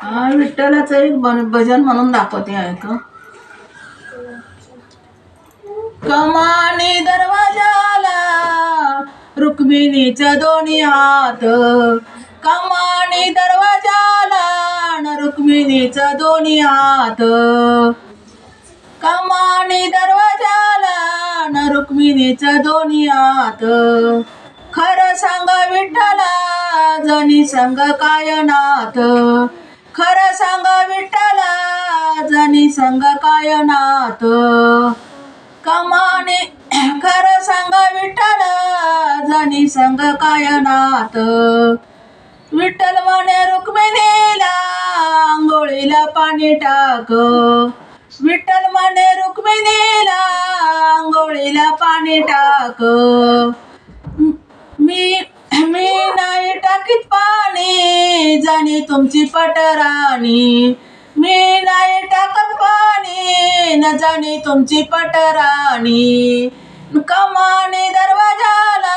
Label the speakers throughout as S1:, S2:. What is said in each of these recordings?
S1: विठ्ठलाचं एक भजन म्हणून दाखवते ऐक कमानी दरवाजाला रुक्मिणीच्या दोन्ही हात. कमानी दरवाजाला न रुक्मिणीचा दोन्ही हात. कमानी दरवाजाला न रुक्मिणीचा दोन्ही हात. खरं सांग विठ्ठला जनी संग काय नाथ खरं सांगा विठ्ठला जनी संग काय नाथ कमाने खरं सांगा विठ्ठला जनी संग काय नात विठ्ठल म्हणे रुक्मिणीला आंघोळीला पाणी टाक. विठ्ठल म्हणे रुक्मिणीला आंघोळीला पाणी टाक. मी तुमची पटराणी. मी नाही टाकत पाणी न जाणी तुमची पटराणी. कमाने दरवाजाला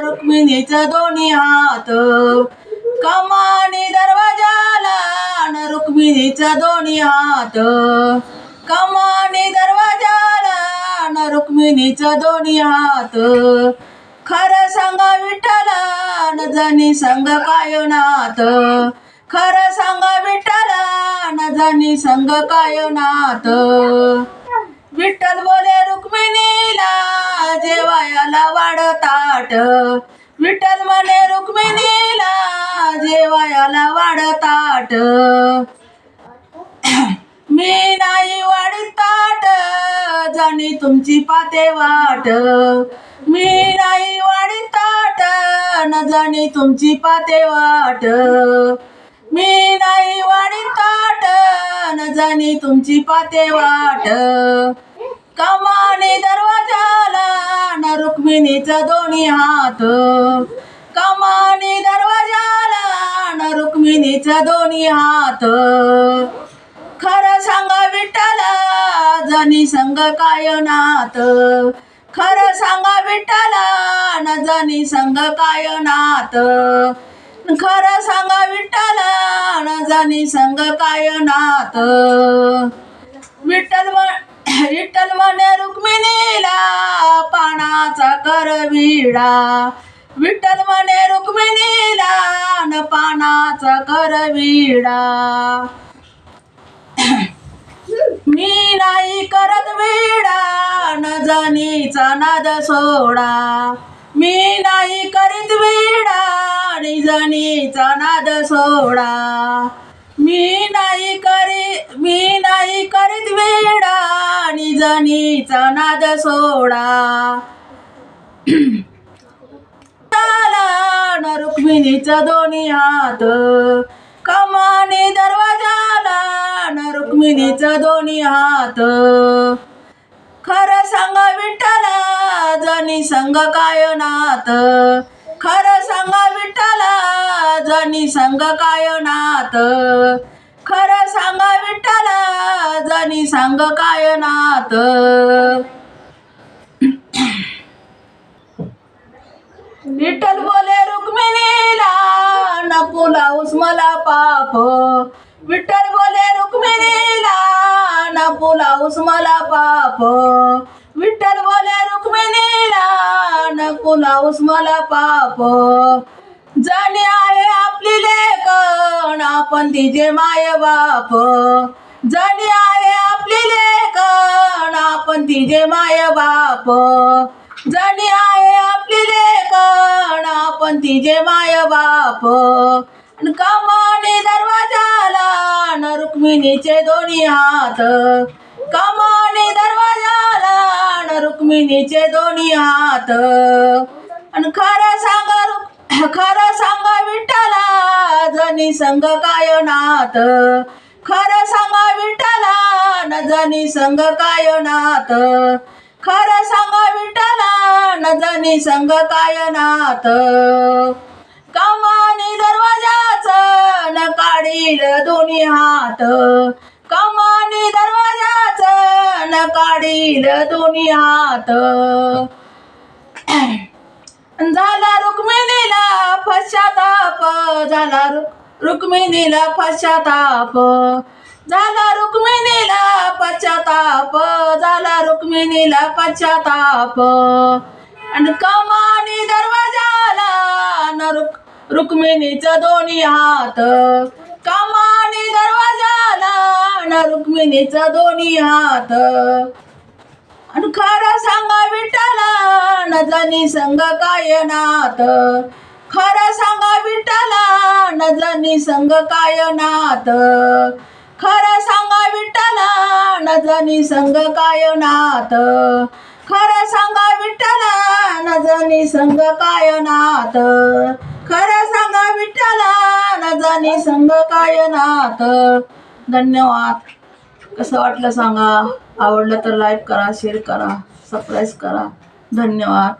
S1: रुक्मिणीचा दोन्ही हात. कमाने दरवाजाला न रुक्मिणीचा दोन्ही हात. कमाने दरवाजाला न रुक्मिणीचा दोन्ही हात. खरं सांगा विठ्ठला न जाणी संग काय नात खरं सांगा विठ्ठल न जाणी संग काय नाथ विठ्ठल बोले रुक्मिणीला जेवायाला वाढताट विठ्ठल म्हणे रुक्मिणीला जेवायाला वाढताट मी नाही वाढीत जाणी तुमची पाते वाट. मी नाही वाढीत न जाणी तुमची पाते वाट. मी नाही वाढीत ताट न जाणी तुमची पाते वाट. कमानी दरवाजाला न रुक्मिणीचा दोन्ही हात. कमानी दरवाजाला न रुक्मिणीचा दोन्ही हात. खरं सांगा विठ्ठला जनी संग काय नाथ खरं सांगा विठ्ठला न जनी संग काय नात? खरं सांगा विठ्ठला न संग काय नाथ विठ्ठल विठ्ठल म्हणे रुक्मिणीला पानाचा कर विडा. विठ्ठल म्हणे रुक्मिणीला न पानाचा कर विडा. मी नाही करत वेडा न जनीचा नाद सोडा. मी नाही करीत वेडा आणि जनीचा नाद सोडा. मी नाही करी मी नाही करीत वेडा आणि जणीचा नाद सोडा. न रुक्मिणीचा दोन्ही हात. कमाने दरवाजाला न रुक्मिणीचा दोन्ही हात. खरं सांगा विठ्ठला जनी संग काय नात खरं सांगा विठ्ठल जनी संग काय नात खरं सांगा विठ्ठल जनी संग काय नात विठ्ठल बोले रुक्मिणीला नको लावूस मला पाप. विठ्ठल बोले रुक्मिणीला नको लावूस मला पाप. नको मला पाप? जाणे आहे आपली लेखन आपण तिचे माय बाप. जाणे आहे आपली लेखन आपण तिचे माय बाप. जणी आहे आपली लेखन आपण तिचे माय बाप. कमाने दरवाजाला न रुक्मिणीचे दोन्ही हात. कमाने दरवाजा न रुक्मिणीचे दोन्ही हात. आणि खरं सांगा खरं सांगा विठ्ठला जनी संग काय नाथ खरं सांगा विठ्ठला न जनी संग काय नाथ खरं सांगा विठ्ठला न जनी संग काय नात? कमानी दरवाजाच न काढील दोन्ही हात. मी दरवाजाच न काढील दोन्ही हात झाला रुक्मिणीला पश्चाताप झाला रुक्मिणीला पश्चाताप. झाला रुक्मिणीला पश्चाताप झाला रुक्मिणीला पश्चाताप. आणि कमानी दरवाजाला न रुक रुक्मिणीचं दोन्ही हात. न रुक्मिणीचा दोन्ही हात. आणि खरं सांगा विठ्ठला न जनी संग काय नात? खरं सांगा विठ्ठला न जनी संग काय नात? खरं सांगा विठ्ठला न जनी संग काय नात? खरं सांगा विठ्ठला न जनी संग काय नात? खरं सांगा विठ्ठला न जनी संग काय नात? धन्यवाद. कसं वाटलं सांगा? आवडलं तर लाईक करा शेअर करा सबस्क्राईब करा. धन्यवाद.